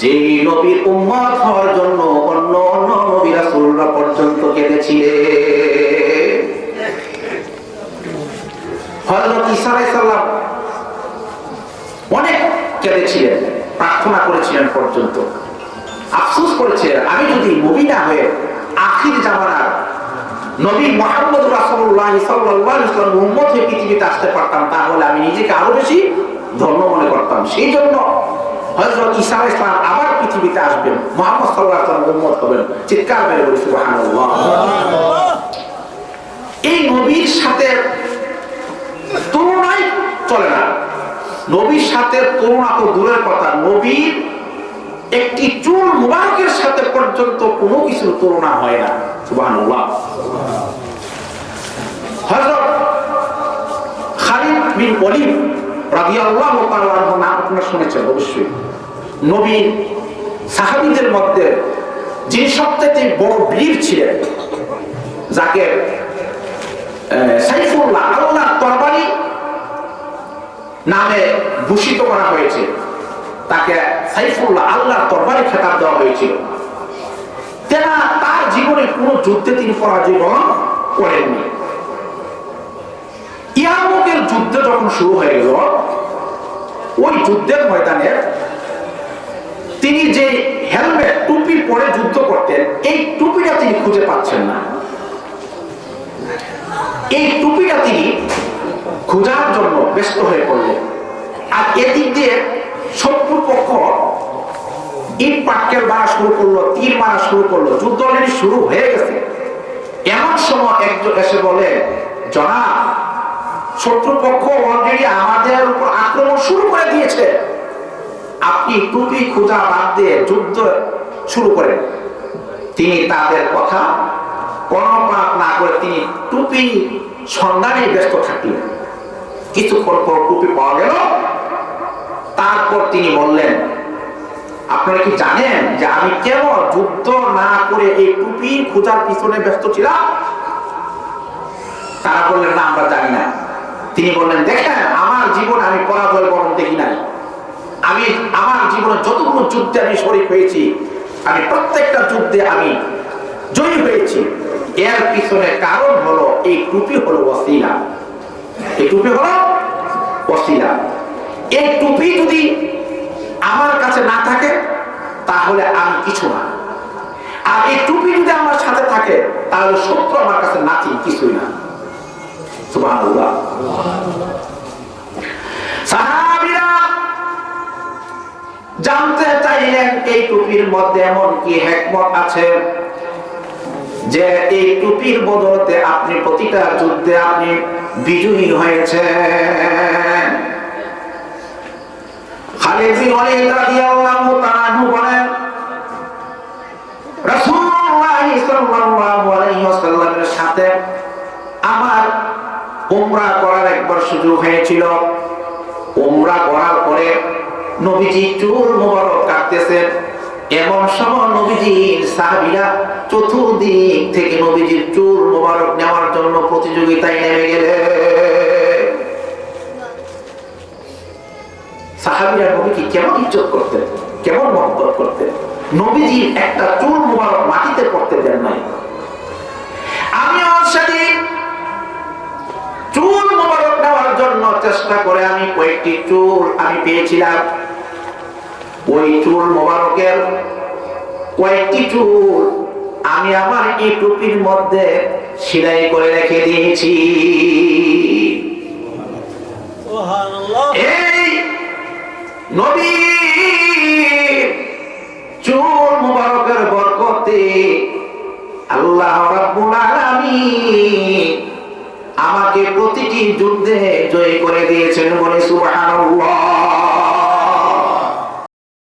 যে নবীর উম্মত হওয়ার জন্য অন্য অন্য নবী রাসূলরা পর্যন্ত কেঁদেছিলেন। হযরত ঈসা আলাইহিস সালাম অনেক কেঁদেছিলেন, প্রার্থনা করেছিলেন পর্যন্ত। আফসোস করেছিলেন, আমি যদি নবী না হয়ে আখির জামানার নবী মোহাম্মদ রাসূলুল্লাহ সাল্লাল্লাহু আলাইহি ওয়াসাল্লাম উম্মত হয়ে পৃথিবীতে আসতে পারতাম, তাহলে আমি নিজেকে আরও বেশি ধন্য মনে করতাম। সেই জন্য হযরত ঈসা ইসলাম সালাম আবার পৃথিবীতে আসবেন। মুহাম্মদ ওয়াসাল্লাম উম্মত হবেন। চিৎকার মেরে বলি এই নবীর সাথে তুলনাই চলে না। নবীর সাথে তুলনা তো দূরের কথা। নবীর একটি চুল মুবারকের সাথে পর্যন্ত কোনো কিছুর তুলনা হয় না। সুবহানাল্লাহ। হযরত খালিদ বিন ওয়ালিদ আপনারা শুনেছেন অবশ্যই। মধ্যে বড় বীর ছিলেন, যাকে নামে ভূষিত করা হয়েছে। তাকে সাইফুল্লাহ আল্লাহর তরবারি খেতাব দেওয়া হয়েছিল তেনা তার জীবনে কোনো যুদ্ধে তিনি পরাজয় বরণ করেননি। ইয়ামুকের যুদ্ধ যখন শুরু হয়ে গেল ওই যুদ্ধের ময়দানে তিনি যে হেলমেট টুপি পরে যুদ্ধ করতেন, এই টুপিটা তিনি খুঁজে পাচ্ছেন না। এই টুপিটা তিনি খোঁজার জন্য ব্যস্ত হয়ে পড়লেন। আর এদিক দিয়ে শত্রু পক্ষ ইট পাটকেল মারা শুরু করল, তীর মারা শুরু করল, যুদ্ধ অলরেডি শুরু হয়ে গেছে। এমন সময় একজন এসে বলে, জনাব শত্রুপক্ষ অলরেডি আমাদের উপর আক্রমণ শুরু করে দিয়েছে। আপনি টুপি, খোঁজা বাদ দিয়ে যুদ্ধ শুরু করেন। তিনি তাদের কথা কর্ণপাত না করে তিনি টুপি সন্ধানে ব্যস্ত থাকলেন। কিছুক্ষণ পর টুপি পাওয়া গেল। তারপর তিনি বললেন, আপনারা কি জানেন যে আমি কেবল যুদ্ধ না করে এই টুপি খোঁজার পিছনে ব্যস্ত ছিলাম? তারা বললেন, না, আমরা জানি না। তিনি বললেন, দেখেন, আমার জীবন আমি পরাজয় বরণ দেখি নাই। আমি, আমার জীবনে যতগুলো যুদ্ধে আমি শরীর হয়েছি, আমি প্রত্যেকটা যুদ্ধে আমি জয়ী হয়েছি। এর পিছনে কারণ হলো, এই টুপি হলো ওসিলা এই টুপি হলো ওসিলা এই টুপি যদি আমার কাছে না থাকে, তাহলে আমি কিছু না। আর এই টুপি যদি আমার সাথে থাকে, তাহলে শত্রু আমার কাছে নাচি কিছুই না। জানতে চাইলেন এই টুপির মধ্যে এমন কি হেকমত আছে যে এই টুপির বদলতে আপনি প্রতিটা যুদ্ধে আপনি বিজয়ী তাআলা বলেন সাথে উমরা করার একবার সুযোগ হয়েছিল। উমরা করার পরে নবীজি চুল মোবারক কাটতেছেন। এমন সময় নবীজির সাহাবীরা চতুর্দিক থেকে নবীজির চুল মোবারক নেওয়ার জন্য প্রতিযোগিতায় নেমে গেলে সাহাবিরা নবীকে কেমন ইজ্জত করতেন, কেমন মহব্বত করতেন? নবীজির একটা চুল মোবারক মাটিতে পড়তে দেন নাই আমি সেদিন চুল মোবারক নেওয়ার জন্য চেষ্টা করে আমি কয়েকটি চুল আমি পেয়েছিলাম। ওই চুল মোবারকের কয়েকটি চুল আমি আমার এই টুপির মধ্যে সেলাই করে রেখে দিয়েছি। এই নবী চুল মুবারকের বরকতে আল্লাহ রাব্বুল আলামিন আমাকে প্রতিটি যুদ্ধে জয় করে দিয়েছেন বলে সুবহানাল্লাহ।